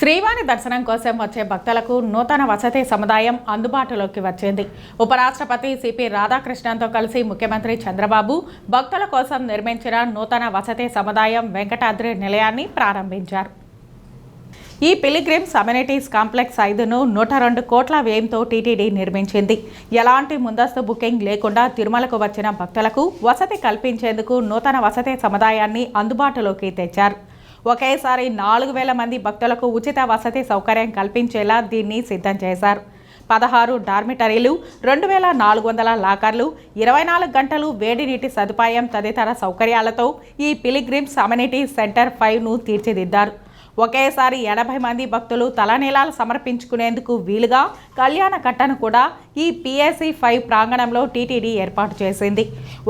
శ్రీవారి దర్శనం కోసం వచ్చే భక్తులకు నూతన వసతి సముదాయం అందుబాటులోకి వచ్చింది. ఉపరాష్ట్రపతి సిపి రాధాకృష్ణన్తో కలిసి ముఖ్యమంత్రి చంద్రబాబు భక్తుల కోసం నిర్మించిన నూతన వసతి సముదాయం వెంకటాద్రి నిలయాన్ని ప్రారంభించారు. ఈ పిలిగ్రిమ్స్ అమ్యూనిటీస్ కాంప్లెక్స్ ఐదును నూట రెండు కోట్ల వ్యయంతో టీటీడీ నిర్మించింది. ఎలాంటి ముందస్తు బుకింగ్ లేకుండా తిరుమలకు వచ్చిన భక్తులకు వసతి కల్పించేందుకు నూతన వసతి సముదాయాన్ని అందుబాటులోకి తెచ్చారు. ఒకేసారి నాలుగు వేల మంది భక్తులకు ఉచిత వసతి సౌకర్యం కల్పించేలా దీన్ని సిద్ధం చేశారు. పదహారు డార్మిటరీలు రెండు వేల నాలుగు వందల లాకర్లు ఇరవై నాలుగు గంటలు వేడి నీటి సదుపాయం తదితర సౌకర్యాలతో ఈ పిలిగ్రిమ్స్ అమ్యూనిటీ సెంటర్ ఫైవ్ను తీర్చిదిద్దారు. ఒకేసారి ఎనభై మంది భక్తులు తలనీలాలు సమర్పించుకునేందుకు వీలుగా కళ్యాణ కట్టను కూడా ఈ పిఎస్సి ఫైవ్ ప్రాంగణంలో టీటీడీ ఏర్పాటు చేసింది.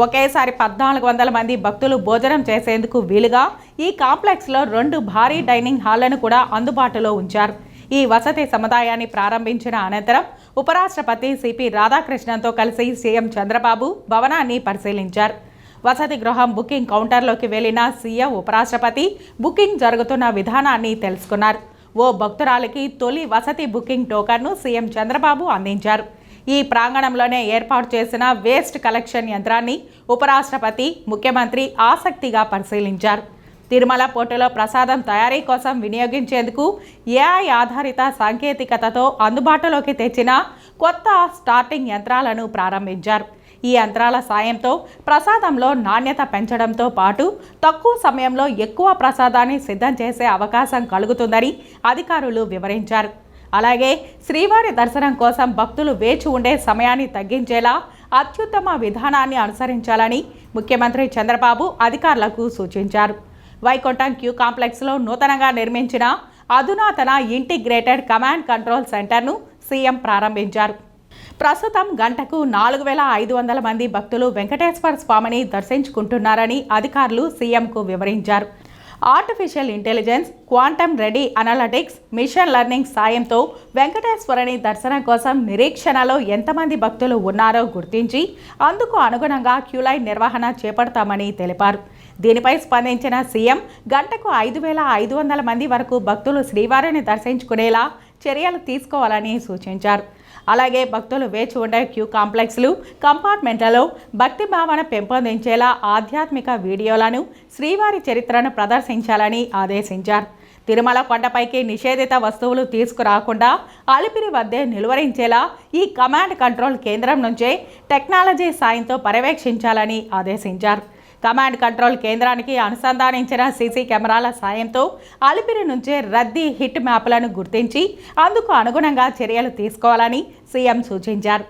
ఒకేసారి పద్నాలుగు వందల మంది భక్తులు భోజనం చేసేందుకు వీలుగా ఈ కాంప్లెక్స్లో రెండు భారీ డైనింగ్ హాళ్ళను కూడా అందుబాటులో ఉంచారు. ఈ వసతి సముదాయాన్ని ప్రారంభించిన అనంతరం ఉపరాష్ట్రపతి సిపి రాధాకృష్ణన్తో కలిసి సీఎం చంద్రబాబు భవనాన్ని పరిశీలించారు. వసతి గృహం బుకింగ్ కౌంటర్లోకి వెళ్ళిన సీఎం ఉపరాష్ట్రపతి బుకింగ్ జరుగుతున్న విధానాన్ని తెలుసుకున్నారు. ఓ భక్తురాలికి తొలి వసతి బుకింగ్ టోకన్ను సీఎం చంద్రబాబు అందించారు. ఈ ప్రాంగణంలోనే ఏర్పాటు చేసిన వేస్ట్ కలెక్షన్ యంత్రాన్ని ఉపరాష్ట్రపతి ముఖ్యమంత్రి ఆసక్తిగా పరిశీలించారు. తిరుమల పోర్టులో ప్రసాదం తయారీ కోసం వినియోగించేందుకు ఏఐ ఆధారిత సాంకేతికతతో అందుబాటులోకి తెచ్చిన కొత్త స్టార్టింగ్ యంత్రాలను ప్రారంభించారు. ఈ యంత్రాల సాయంతో ప్రసాదంలో నాణ్యత పెంచడంతో పాటు తక్కువ సమయంలో ఎక్కువ ప్రసాదాన్ని సిద్ధం చేసే అవకాశం కలుగుతుందని అధికారులు వివరించారు. అలాగే శ్రీవారి దర్శనం కోసం భక్తులు వేచి ఉండే సమయాన్ని తగ్గించేలా అత్యుత్తమ విధానాన్ని అనుసరించాలని ముఖ్యమంత్రి చంద్రబాబు అధికారులకు సూచించారు. వైకుంఠం క్యూ కాంప్లెక్స్లో నూతనంగా నిర్మించిన అధునాతన ఇంటిగ్రేటెడ్ కమాండ్ కంట్రోల్ సెంటర్ను సీఎం ప్రారంభించారు. ప్రస్తుతం గంటకు నాలుగు వేల ఐదు వందల మంది భక్తులు వెంకటేశ్వర స్వామిని దర్శించుకుంటున్నారని అధికారులు సీఎంకు వివరించారు. Artificial intelligence quantum ready analytics machine learning సాయంతో వెంకటేశ్వరుని దర్శనం కోసం నిరీక్షణలో ఎంతమంది భక్తులు ఉన్నారో గుర్తించి అందుకు అనుగుణంగా క్యూలైన్ నిర్వహణ చేపడతామని తెలిపారు. దీనిపై స్పందించిన సీఎం గంటకు ఐదు వేల ఐదు వందల మంది వరకు భక్తులు శ్రీవారిని దర్శించుకునేలా చర్యలు తీసుకోవాలని సూచించారు. అలాగే భక్తులు వేచి ఉండే క్యూ కాంప్లెక్స్లు కంపార్ట్మెంట్లలో భక్తి భావన పెంపొందించేలా ఆధ్యాత్మిక వీడియోలను శ్రీవారి చరిత్రను ప్రదర్శించాలని ఆదేశించారు. తిరుమల కొండపైకి నిషేధిత వస్తువులు తీసుకురాకుండా అలిపిరి వద్దే నిలువరించేలా ఈ కమాండ్ కంట్రోల్ కేంద్రం నుంచే టెక్నాలజీ సాయంతో పర్యవేక్షించాలని ఆదేశించారు. కమాండ్ కంట్రోల్ కేంద్రానికి అనుసంధానించిన సీసీ కెమెరాల సాయంతో అలిపిరి నుంచే రద్దీ హిట్ మ్యాప్లను గుర్తించి అందుకు అనుగుణంగా చర్యలు తీసుకోవాలని సీఎం సూచించారు.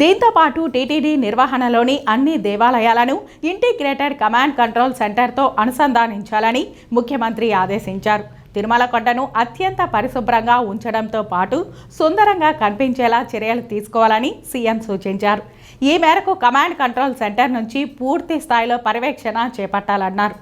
దీంతో పాటు టీటీడీ నిర్వహణలోని అన్ని దేవాలయాలను ఇంటిగ్రేటెడ్ కమాండ్ కంట్రోల్ సెంటర్తో అనుసంధానించాలని ముఖ్యమంత్రి ఆదేశించారు. తిరుమల కొండను అత్యంత పరిశుభ్రంగా ఉంచడంతో పాటు సుందరంగా కనిపించేలా చర్యలు తీసుకోవాలని సీఎం సూచించారు. ఈ మేరకు కమాండ్ కంట్రోల్ సెంటర్ నుంచి పూర్తి స్థాయిలో పర్యవేక్షణ చేపట్టాలన్నారు.